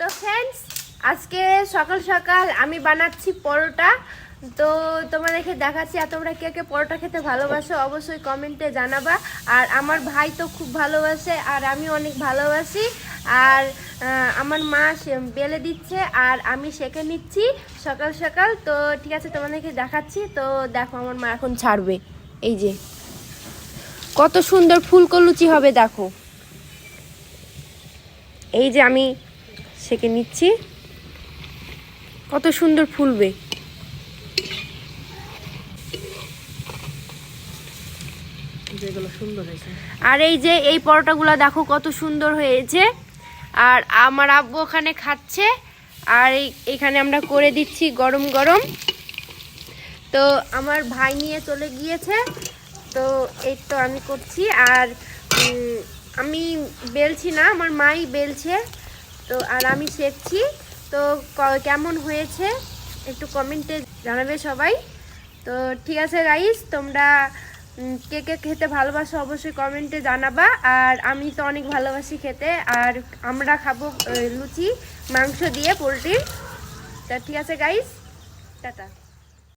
তো ফ্রেন্ডস আজকে সকাল সকাল আমি বানাচ্ছি পরোটা। তো তোমাদেরকে দেখাচ্ছি আর তোমরা কে কে পরোটা খেতে ভালোবাসো অবশ্যই কমেন্টে জানাবা। আর আমার ভাই তো খুব ভালোবাসে আর আমি অনেক ভালোবাসি। আর আমার মা বেলে দিচ্ছে আর আমি সেঁকে নিচ্ছি সকাল সকাল। তো ঠিক আছে, তোমাদেরকে দেখাচ্ছি। তো দেখো আমার মা এখন ছাড়বে। এই যে, কত সুন্দর ফুলকো লুচি হবে, দেখো। এই যে আমি সেকে নিচ্ছি। কত সুন্দর ফুলবে। আর এই যে এই পরোটাগুলো দেখো কত সুন্দর হয়েছে। আর আমার আব্বু ওখানে খাচ্ছে। আর এখানে আমরা করে দিচ্ছি গরম গরম। তো আমার ভাই নিয়ে চলে গিয়েছে। তো এই তো আমি করছি। আর আমি বেলছি না আমার মাই বেলছে। তো, আর আমি শেখছি তো কেমন হয়েছে? একটু কমেন্টে জানাবে সবাই। তো, ঠিক আছে গাইস তোমরা কে কে খেতে ভালোবাসো অবশ্যই কমেন্টে জানাবা। আর আমি তো অনেক ভালোবাসি খেতে। আর আমরা খাব লুচি, মাংস দিয়ে পোলট্রির। তা, ঠিক আছে গাইস টাটা।